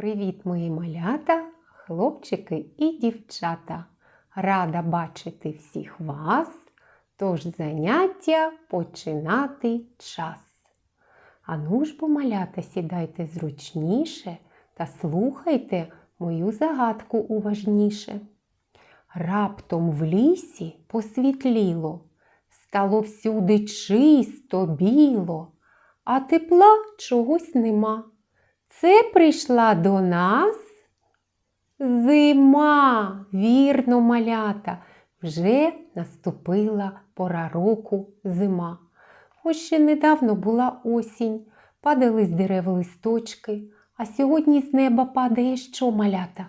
Привіт, мої малята, хлопчики і дівчата. Рада бачити всіх вас, тож заняття починати час. Ану ж бо малята, сідайте зручніше та слухайте мою загадку уважніше. Раптом в лісі посвітліло, стало всюди чисто біло, а тепла чогось нема. Це прийшла до нас зима, вірно, малята. Вже наступила пора року зима. Ось ще недавно була осінь, падали з дерев листочки, а сьогодні з неба падає що малята?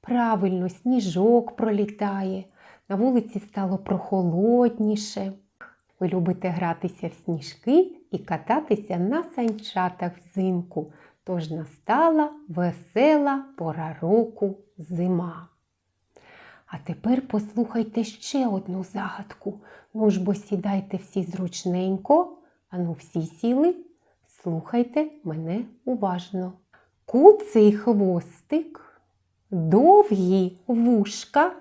Правильно, сніжок пролітає, на вулиці стало прохолодніше. Ви любите гратися в сніжки і кататися на санчатах взимку, тож настала весела пора року зима. А тепер послухайте ще одну загадку. Ну ж бо сідайте всі зручненько, ану всі сіли, слухайте мене уважно. Куций хвостик, довгі вушка,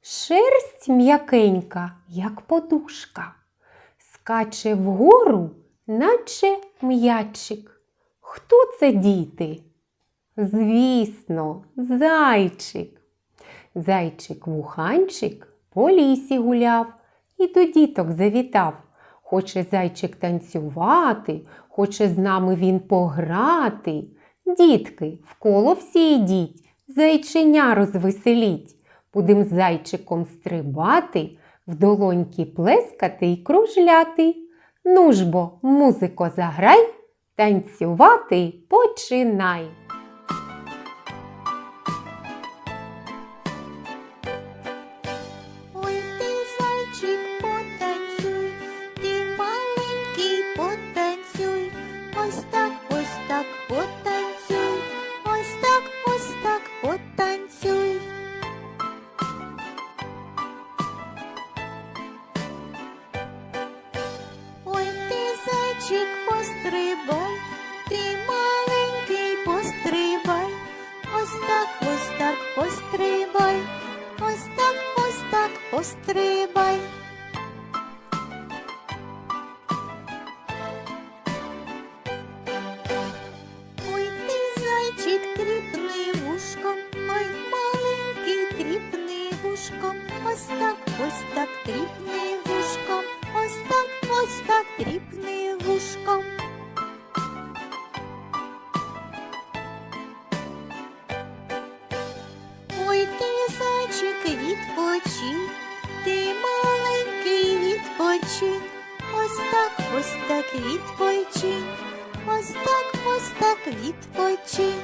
шерсть м'якенька, як подушка, скаче вгору, наче м'ячик. Хто це діти? Звісно, зайчик. Зайчик-вуханчик по лісі гуляв і до діток завітав. Хоче зайчик танцювати, хоче з нами він пограти. Дітки, вколо всі йдіть, зайченя розвеселіть. Будем зайчиком стрибати, в долоньки плескати й кружляти. Ну ж бо, музико, заграй, танцювати починай. Зайчик, пострибай, ти маленький, пострибай, ось так, ось так, пострибай, ось так, ось так, пострибай. Ой, ти зайчик, тріпни вушком, ой, маленький, тріпни вушком, ось так, ось так, тріпни вушком, ось так, ось так, тріпни вушком. Ой, ти зайчик, відпочинь, ти маленький, відпочинь, ось так, ось так, відпочинь, ось так, ось так, відпочинь.